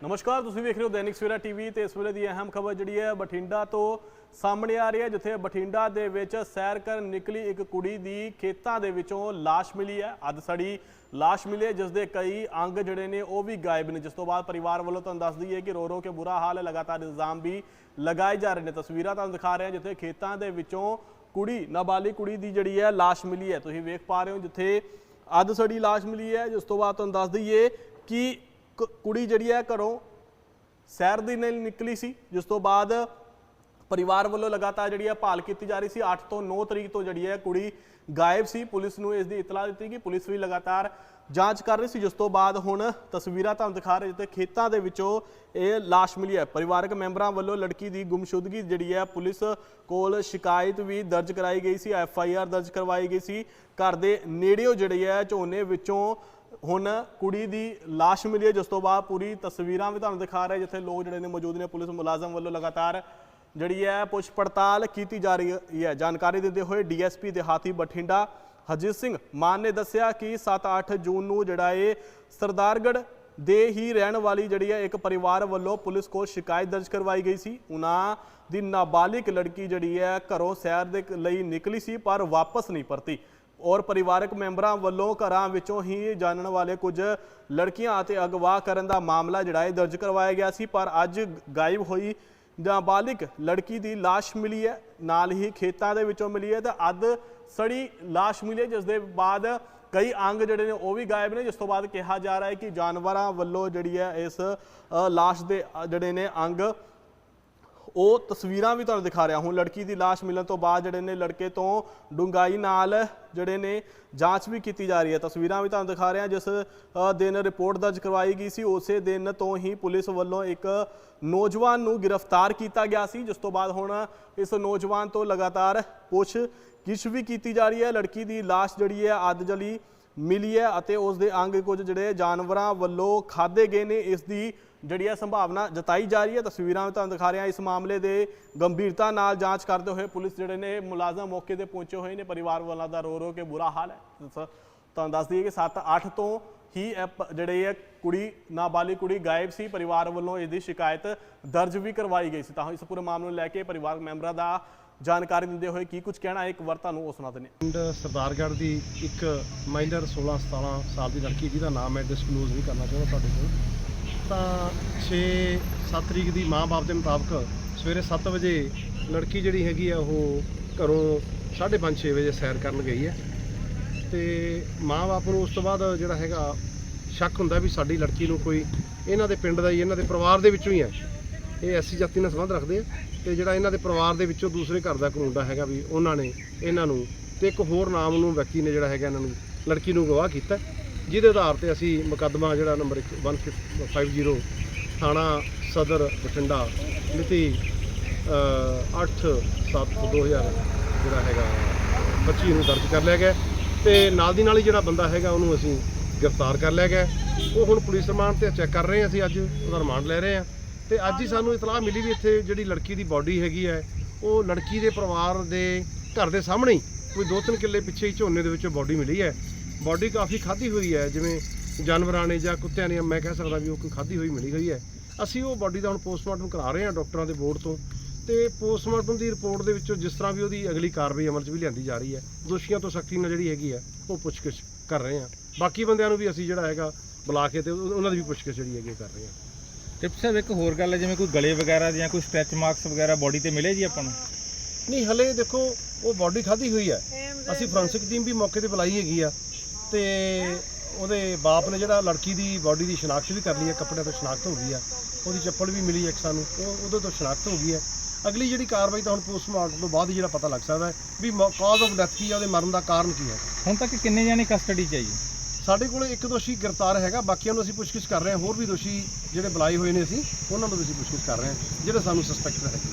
ਨਮਸਕਾਰ, ਤੁਸੀਂ ਵੇਖ ਰਹੇ ਹੋ ਦੈਨਿਕ ਸਵੇਰਾ ਟੀਵੀ ਤੇ ਇਸ ਵੇਲੇ ਦੀ ਅਹਿਮ ਖਬਰ ਜਿਹੜੀ ਹੈ ਬਠਿੰਡਾ ਤੋਂ ਸਾਹਮਣੇ ਆ ਰਹੀ ਹੈ, ਜਿੱਥੇ ਬਠਿੰਡਾ ਦੇ ਵਿੱਚ ਸੈਰ ਕਰਨ ਨਿਕਲੀ ਇੱਕ ਕੁੜੀ ਦੀ ਖੇਤਾਂ ਦੇ ਵਿੱਚੋਂ ਲਾਸ਼ ਮਿਲੀ ਹੈ। ਅੱਧ ਸੜੀ ਲਾਸ਼ ਮਿਲੀ ਹੈ ਜਿਸ ਦੇ ਕਈ ਅੰਗ ਜਿਹੜੇ ਨੇ ਉਹ ਵੀ ਗਾਇਬ ਨੇ। ਜਿਸ ਤੋਂ ਬਾਅਦ ਪਰਿਵਾਰ ਵੱਲੋਂ ਤੁਹਾਨੂੰ ਦੱਸ ਦਈਏ ਕਿ ਰੋ ਰੋ ਕੇ ਬੁਰਾ ਹਾਲ ਹੈ, ਲਗਾਤਾਰ ਇਲਜ਼ਾਮ ਵੀ ਲਗਾਏ ਜਾ ਰਹੇ ਨੇ। ਤਸਵੀਰਾਂ ਤੁਹਾਨੂੰ ਦਿਖਾ ਰਹੇ ਹਾਂ, ਜਿੱਥੇ ਖੇਤਾਂ ਦੇ ਵਿੱਚੋਂ ਕੁੜੀ, ਨਾਬਾਲਿਗ ਕੁੜੀ ਦੀ ਜਿਹੜੀ ਹੈ ਲਾਸ਼ ਮਿਲੀ ਹੈ। ਤੁਸੀਂ ਵੇਖ ਪਾ ਰਹੇ ਹੋ, ਜਿੱਥੇ ਅੱਧ ਸੜੀ ਲਾਸ਼ ਮਿਲੀ ਹੈ। ਜਿਸ ਤੋਂ ਬਾਅਦ ਤੁਹਾਨੂੰ ਦੱਸ ਦਈਏ ਕਿ ਕੁੜੀ ਜਿਹੜੀ ਹੈ ਘਰੋਂ ਸੈਰ ਦੀ ਲਈ ਨਿਕਲੀ ਸੀ, ਜਿਸ ਤੋਂ ਬਾਅਦ ਪਰਿਵਾਰ ਵੱਲੋਂ ਲਗਾਤਾਰ ਜਿਹੜੀ ਹੈ ਭਾਲ ਕੀਤੀ ਜਾ ਰਹੀ ਸੀ। 8 ਤੋਂ 9 ਤਰੀਕ ਤੋਂ ਜਿਹੜੀ ਹੈ ਕੁੜੀ ਗਾਇਬ ਸੀ। ਪੁਲਿਸ ਨੂੰ ਇਸ ਦੀ ਇਤਲਾਹ ਦਿੱਤੀ ਕਿ ਪੁਲਿਸ ਵੀ ਲਗਾਤਾਰ ਜਾਂਚ ਕਰ ਰਹੀ ਸੀ, ਜਿਸ ਤੋਂ ਬਾਅਦ ਹੁਣ ਤਸਵੀਰਾਂ ਤੁਹਾਨੂੰ ਦਿਖਾ ਰਹੇ ਜਿੱਥੇ ਖੇਤਾਂ ਦੇ ਵਿੱਚੋਂ ਇਹ ਲਾਸ਼ ਮਿਲੀ ਹੈ। ਪਰਿਵਾਰਕ ਮੈਂਬਰਾਂ ਵੱਲੋਂ ਲੜਕੀ ਦੀ ਗੁੰਮਸ਼ੁਦਗੀ ਜਿਹੜੀ ਹੈ ਪੁਲਿਸ ਕੋਲ ਸ਼ਿਕਾਇਤ ਵੀ ਦਰਜ ਕਰਾਈ ਗਈ ਸੀ। ਐਫ ਆਈ ਆਰ ਦਰਜ ਕਰਵਾਈ ਗਈ ਸੀ। ਘਰ ਦੇ ਨੇੜਿਓ ਜਿਹੜੀ ਹੈ ਝੋਨੇ ਵਿੱਚੋਂ ਹੁਣ ਕੁੜੀ ਦੀ ਲਾਸ਼ ਮਿਲੀ ਹੈ, ਜਿਸ ਤੋਂ ਬਾਅਦ ਪੂਰੀ ਤਸਵੀਰਾਂ ਵੀ ਤੁਹਾਨੂੰ ਦਿਖਾ ਰਹੇ ਜਿੱਥੇ ਲੋਕ ਜਿਹੜੇ ਨੇ ਮੌਜੂਦ ਨੇ ਪੁਲਿਸ ਮੁਲਾਜ਼ਮ ਵੱਲੋਂ ਲਗਾਤਾਰ ਜਿਹੜੀ ਹੈ ਪੁੱਛ ਪੜਤਾਲ ਕੀਤੀ ਜਾ ਰਹੀ ਹੈ। ਜਾਣਕਾਰੀ ਦਿੰਦੇ ਹੋਏ ਡੀਐਸਪੀ ਦਿਹਾਤੀ ਬਠਿੰਡਾ ਹਰਜੀਤ ਸਿੰਘ ਮਾਨ ਨੇ ਦੱਸਿਆ ਕਿ 7-8 ਜੂਨ ਨੂੰ ਜਿਹੜਾ ਇਹ ਸਰਦਾਰਗੜ੍ਹ ਦੇ ਹੀ ਰਹਿਣ ਵਾਲੀ ਜਿਹੜੀ ਹੈ ਇੱਕ ਪਰਿਵਾਰ ਵੱਲੋਂ ਪੁਲਿਸ ਕੋਲ ਸ਼ਿਕਾਇਤ ਦਰਜ ਕਰਵਾਈ ਗਈ ਸੀ। ਉਹਨਾਂ ਦੀ ਨਾਬਾਲਿਗ ਲੜਕੀ ਜਿਹੜੀ ਹੈ ਘਰੋਂ ਸੈਰ ਦੇ ਲਈ ਨਿਕਲੀ ਸੀ, ਪਰ ਵਾਪਸ ਨਹੀਂ ਪਰਤੀ। ਔਰ ਪਰਿਵਾਰਕ ਮੈਂਬਰਾਂ ਵੱਲੋਂ ਘਰਾਂ ਵਿੱਚੋਂ ਹੀ ਜਾਣਨ ਵਾਲੇ ਕੁਝ ਲੜਕੀਆਂ ਅਤੇ ਅਗਵਾ ਕਰਨ ਦਾ ਮਾਮਲਾ ਜਿਹੜਾ ਹੈ ਦਰਜ ਕਰਵਾਇਆ ਗਿਆ ਸੀ। ਪਰ ਅੱਜ ਗਾਇਬ ਹੋਈ ਨਾਬਾਲਿਗ ਲੜਕੀ ਦੀ ਲਾਸ਼ ਮਿਲੀ ਹੈ। ਨਾਲ ਹੀ ਖੇਤਾਂ ਦੇ ਵਿੱਚੋਂ ਮਿਲੀ ਹੈ ਤੇ ਅੱਧ ਸੜੀ ਲਾਸ਼ ਮਿਲੀ ਹੈ ਜਿਸ ਦੇ ਬਾਅਦ ਕਈ ਅੰਗ ਜਿਹੜੇ ਨੇ ਉਹ ਵੀ ਗਾਇਬ ਨੇ ਜਿਸ ਤੋਂ ਬਾਅਦ ਕਿਹਾ ਜਾ ਰਿਹਾ ਹੈ ਕਿ ਜਾਨਵਰਾਂ ਵੱਲੋਂ ਜਿਹੜੀ ਹੈ ਇਸ ਅ, ਲਾਸ਼ ਦੇ ਜਿਹੜੇ ਨੇ ਅੰਗ ਉਹ ਤਸਵੀਰਾਂ ਵੀ ਤੁਹਾਨੂੰ ਦਿਖਾ ਰਿਹਾ। ਹੁਣ ਲੜਕੀ ਦੀ ਲਾਸ਼ ਮਿਲਣ ਤੋਂ ਬਾਅਦ ਜਿਹੜੇ ਨੇ ਲੜਕੇ ਤੋਂ ਡੂੰਘਾਈ ਨਾਲ ਜਿਹੜੇ ਨੇ ਜਾਂਚ ਵੀ ਕੀਤੀ ਜਾ ਰਹੀ ਹੈ। ਤਸਵੀਰਾਂ ਵੀ ਤੁਹਾਨੂੰ ਦਿਖਾ ਰਿਹਾ, ਜਿਸ ਦਿਨ ਰਿਪੋਰਟ ਦਰਜ ਕਰਵਾਈ ਗਈ ਸੀ। ਉਸੇ ਦਿਨ ਤੋਂ ਹੀ ਪੁਲਿਸ ਵੱਲੋਂ ਇੱਕ ਨੌਜਵਾਨ ਨੂੰ ਗ੍ਰਿਫਤਾਰ ਕੀਤਾ ਗਿਆ ਸੀ, ਜਿਸ ਤੋਂ ਬਾਅਦ ਹੁਣ ਇਸ ਨੌਜਵਾਨ ਤੋਂ ਲਗਾਤਾਰ ਪੁੱਛ ਗਿੱਛ ਵੀ ਕੀਤੀ ਜਾ ਰਹੀ ਹੈ। ਲੜਕੀ ਦੀ ਲਾਸ਼ ਜਿਹੜੀ ਹੈ ਅੱਧ ਜਲੀ ਮਿਲੀ ਹੈ ਅਤੇ ਉਸ ਦੇ ਅੰਗ ਕੁਝ ਜਿਹੜੇ ਜਾਨਵਰਾਂ ਵੱਲੋਂ ਖਾਦੇ ਗਏ ਨੇ, ਇਸ ਦੀ ਜਿਹੜੀ ਹੈ ਸੰਭਾਵਨਾ ਜਤਾਈ ਜਾ ਰਹੀ ਹੈ। ਤਸਵੀਰਾਂ ਵਿੱਚ ਤੁਹਾਨੂੰ ਦਿਖਾ ਰਿਹਾ ਇਸ ਮਾਮਲੇ ਦੇ ਗੰਭੀਰਤਾ ਨਾਲ ਜਾਂਚ ਕਰਦੇ ਹੋਏ ਪੁਲਿਸ ਜਿਹੜੇ ਨੇ ਮੁਲਾਜ਼ਮ ਮੌਕੇ ਤੇ ਪਹੁੰਚੇ ਹੋਏ ਨੇ। ਪਰਿਵਾਰ ਵਾਲਾ ਦਾ ਰੋ ਰੋ ਕੇ ਬੁਰਾ ਹਾਲ ਹੈ। ਸ- ਤੁਹਾਨੂੰ ਦੱਸ ਦਈਏ ਕਿ 7-8 ਤੋਂ ਹੀ ਇਹ ਪ- ਜਿਹੜੇ ਇਹ ਕੁੜੀ, ਨਾਬਾਲਿਗ ਕੁੜੀ ਗਾਇਬ ਸੀ। ਪਰਿਵਾਰ ਵੱਲੋਂ ਇਸ ਦੀ ਸ਼ਿਕਾਇਤ ਦਰਜ ਵੀ ਕਰਵਾਈ ਗਈ ਸੀ। ਤਾਂ ਇਸ ਪੂਰੇ ਮਾਮਲੇ ਨੂੰ ਲੈ ਕੇ ਪਰਿਵਾਰਕ ਮੈਂਬਰਾਂ ਦਾ ਜਾਣਕਾਰੀ ਦਿੰਦੇ ਹੋਏ ਕੀ ਕੁਝ ਕਹਿਣਾ ਹੈ? ਇੱਕ ਵਾਰ ਤੁਹਾਨੂੰ ਉਹ ਸੁਣਾ ਦਿੰਦੇ ਪਿੰਡ ਸਰਦਾਰਗੜ੍ਹ ਦੀ ਇੱਕ ਮਾਈਨਰ 16 17 ਸਾਲ ਦੀ ਲੜਕੀ ਜਿਹਦਾ ਨਾਮ ਮੈਂ ਡਿਸਕਲੋਜ਼ ਨਹੀਂ ਕਰਨਾ ਚਾਹੁੰਦਾ ਤੁਹਾਡੇ ਕੋਲ। ਤਾਂ 6 7 ਤਰੀਕ ਦੀ ਮਾਂ-ਬਾਪ ਦੇ ਮੁਤਾਬਕ ਸਵੇਰੇ 7 ਵਜੇ ਲੜਕੀ ਜਿਹੜੀ ਹੈਗੀ ਆ ਉਹ ਘਰੋਂ 5:30 6 ਵਜੇ ਸੈਰ ਕਰਨ ਗਈ ਹੈ। ਤੇ ਮਾਂ-ਬਾਪ ਨੂੰ ਉਸ ਤੋਂ ਬਾਅਦ ਜਿਹੜਾ ਹੈਗਾ ਸ਼ੱਕ ਹੁੰਦਾ ਵੀ ਸਾਡੀ ਲੜਕੀ ਨੂੰ ਕੋਈ ਇਹਨਾਂ ਦੇ ਪਿੰਡ ਦਾ ਹੀ, ਇਹਨਾਂ ਦੇ ਪਰਿਵਾਰ ਦੇ ਵਿੱਚੋਂ ਹੀ ਹੈ। ਇਹ ਐਸੀ ਜਾਤੀ ਨਾਲ ਸੰਬੰਧ ਰੱਖਦੇ ਆ ਤੇ ਜਿਹੜਾ ਇਹਨਾਂ ਦੇ ਪਰਿਵਾਰ ਦੇ ਵਿੱਚੋਂ ਦੂਸਰੇ ਘਰ ਦਾ ਕੋਈ ਮੁੰਡਾ ਹੈਗਾ ਵੀ ਉਹਨਾਂ ਨੇ ਇਹਨਾਂ ਨੂੰ ਤੇ ਇੱਕ ਹੋਰ ਨਾਮ ਨੂੰ ਵਿਅਕਤੀ ਨੇ ਜਿਹੜਾ ਹੈਗਾ ਇਹਨਾਂ ਨੂੰ ਲੜਕੀ ਨੂੰ ਗਵਾਹ ਕੀਤਾ। ਜਿਹਦੇ ਆਧਾਰ ਤੇ ਅਸੀਂ ਮੁਕੱਦਮਾ ਜਿਹੜਾ ਨੰਬਰ 150 ਥਾਣਾ ਸਦਰ ਬਠਿੰਡਾ ਮਿਤੀ 8/7/2000 ਜਿਹੜਾ ਹੈਗਾ 25 ਨੂੰ ਦਰਜ ਕਰ ਲਿਆ ਗਿਆ। ਤੇ ਨਾਲ ਦੀ ਨਾਲ ਹੀ ਜਿਹੜਾ ਬੰਦਾ ਹੈਗਾ ਉਹਨੂੰ ਅਸੀਂ ਗ੍ਰਿਫਤਾਰ ਕਰ ਲਿਆ ਗਿਆ। ਉਹ ਹੁਣ ਪੁਲਿਸ ਰਿਮਾਂਡ ਤੇ ਚੈੱਕ ਕਰ ਰਹੇ ਹਾਂ, ਅਸੀਂ ਅੱਜ ਉਹਦਾ ਰਿਮਾਂਡ ਲੈ ਰਹੇ ਹਾਂ। ਤੇ ਅੱਜ ਹੀ ਸਾਨੂੰ ਇਤਲਾਹ ਮਿਲੀ ਵੀ ਇੱਥੇ ਜਿਹੜੀ ਲੜਕੀ ਦੀ ਬਾਡੀ ਹੈਗੀ ਹੈ, ਉਹ ਲੜਕੀ ਦੇ ਪਰਿਵਾਰ ਦੇ ਘਰ ਦੇ ਸਾਹਮਣੇ ਹੀ ਕੋਈ 2-3 ਕਿੱਲੇ ਪਿੱਛੇ ਹੀ ਝੋਨੇ ਦੇ ਵਿੱਚੋਂ ਬਾਡੀ ਮਿਲੀ ਹੈ। ਬਾਡੀ ਕਾਫੀ ਖਾਧੀ ਹੋਈ ਹੈ, ਜਿਵੇਂ ਜਾਨਵਰਾਂ ਨੇ ਜਾਂ ਕੁੱਤਿਆਂ ਨੇ, ਮੈਂ ਕਹਿ ਸਕਦਾ ਵੀ ਉਹ ਕੋਈ ਖਾਧੀ ਹੋਈ ਮਿਲੀ ਹੋਈ ਹੈ। ਅਸੀਂ ਉਹ ਬਾਡੀ ਦਾ ਹੁਣ ਪੋਸਟਮਾਰਟਮ ਕਰਾ ਰਹੇ ਹਾਂ ਡਾਕਟਰਾਂ ਦੇ ਬੋਰਡ ਤੋਂ ਤੇ ਪੋਸਟਮਾਰਟਮ ਦੀ ਰਿਪੋਰਟ ਦੇ ਵਿੱਚੋਂ ਜਿਸ ਤਰ੍ਹਾਂ ਵੀ ਉਹਦੀ ਅਗਲੀ ਕਾਰਵਾਈ ਅਮਲ 'ਚ ਵੀ ਲਿਆਂਦੀ ਜਾ ਰਹੀ ਹੈ, ਦੋਸ਼ੀਆਂ ਤੋਂ ਸਖਤੀ ਨਾਲ ਜਿਹੜੀ ਹੈਗੀ ਹੈ, ਉਹ ਪੁੱਛਗਿੱਛ ਕਰ ਰਹੇ ਹਾਂ। ਬਾਕੀ ਬੰਦਿਆਂ ਨੂੰ ਵੀ ਅਸੀਂ ਜਿਹੜਾ ਹੈਗਾ ਬੁਲਾ ਕੇ ਤੇ ਉਹਨਾਂ ਦੀ ਵੀ ਪੁੱਛਗਿੱਛ ਜਿਹੜੀ ਹੈਗੀ ਹੈ ਕਰ ਰਹੇ ਹਾਂ। ਟਿਪ ਸਾਹਿਬ ਇੱਕ ਹੋਰ ਗੱਲ ਹੈ ਜਿਵੇਂ ਕੋਈ ਗਲੇ ਵਗੈਰਾ ਜਾਂ ਕੋਈ ਸਟ੍ਰੈਚ ਮਾਰਕਸ ਵਗੈਰਾ ਬੋਡੀ ਤੇ ਮਿਲੇ ਜੀ ਆਪਾਂ ਨੂੰ? ਨਹੀਂ ਹਲੇ ਦੇਖੋ ਉਹ ਬਾਡੀ ਖਾਧੀ ਹੋਈ ਹੈ। ਅਸੀਂ ਫੋਰੈਂਸਿਕ ਟੀਮ ਵੀ ਮੌਕੇ ਤੇ ਬੁਲਾਈ ਹੈਗੀ ਆ ਤੇ ਉਹਦੇ ਬਾਪ ਨੇ ਜਿਹੜਾ ਲੜਕੀ ਦੀ ਬਾਡੀ ਦੀ ਸ਼ਨਾਖਤ ਵੀ ਕਰ ਲਈ ਹੈ ਕੱਪੜਿਆਂ ਤੋਂ ਸ਼ਨਾਖਤ ਹੋ ਗਈ ਆ। ਉਹਦੀ ਚੱਪਲ ਵੀ ਮਿਲੀ ਹੈ ਇੱਕ ਸਾਨੂੰ ਉਹ ਉਹਦੇ ਤੋਂ ਸ਼ਨਾਖਤ ਹੋ ਗਈ ਹੈ। ਅਗਲੀ ਜਿਹੜੀ ਕਾਰਵਾਈ ਤਾਂ ਹੁਣ ਪੋਸਟਮਾਰਟਮ ਤੋਂ ਬਾਅਦ ਹੀ ਜਿਹੜਾ ਪਤਾ ਲੱਗ ਸਕਦਾ ਵੀ ਕਾਜ਼ ਆਫ ਡੈਥ ਕੀ ਹੈ ਉਹਦੇ ਮਰਨ ਦਾ ਕਾਰਨ ਕੀ ਹੈ। ਹੁਣ ਤੱਕ ਕਿੰਨੇ ਜਾਣੇ ਕਸਟਡੀ 'ਚ ਹੈ ਜੀ? ਸਾਡੇ ਕੋਲ ਇੱਕ ਦੋਸ਼ੀ ਗ੍ਰਿਫਤਾਰ ਹੈਗਾ, ਬਾਕੀਆਂ ਨੂੰ ਅਸੀਂ ਪੁੱਛਗਿੱਛ ਕਰ ਰਹੇ ਹਾਂ। ਹੋਰ ਵੀ ਦੋਸ਼ੀ ਜਿਹੜੇ ਬੁਲਾਏ ਹੋਏ ਨੇ ਅਸੀਂ, ਉਹਨਾਂ ਨੂੰ ਵੀ ਅਸੀਂ ਪੁੱਛਗਿੱਛ ਕਰ ਰਹੇ ਹਾਂ, ਜਿਹੜੇ ਸਾਨੂੰ ਸਸਪੈਕਟ ਹੈਗੇ